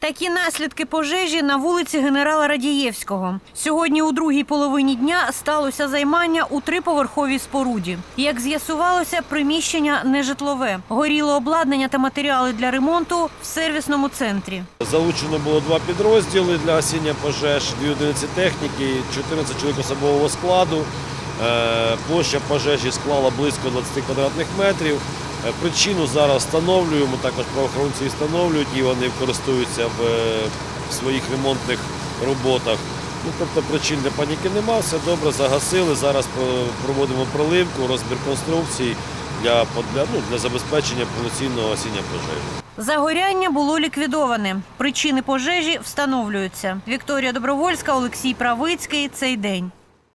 Такі наслідки пожежі на вулиці генерала Радієвського. Сьогодні у другій половині дня сталося займання у триповерховій споруді. Як з'ясувалося, приміщення нежитлове. Горіло обладнання та матеріали для ремонту в сервісному центрі. Залучено було два підрозділи для гасіння пожеж, дві одиниці техніки, 14 чоловік особового складу. Е, Площа пожежі склала близько 20 квадратних метрів. Е, Причину зараз встановлюємо, також правоохоронці встановлюють і вони користуються в, е, в своїх ремонтних роботах. Ну, тобто причин для паніки нема, все добре, загасили. Зараз проводимо проливку, розбір конструкцій для, для, ну, для забезпечення повноцінного гасіння пожежі. Загоряння було ліквідоване. Причини пожежі встановлюються. Вікторія Добровольська, Олексій Правицький. Цей день.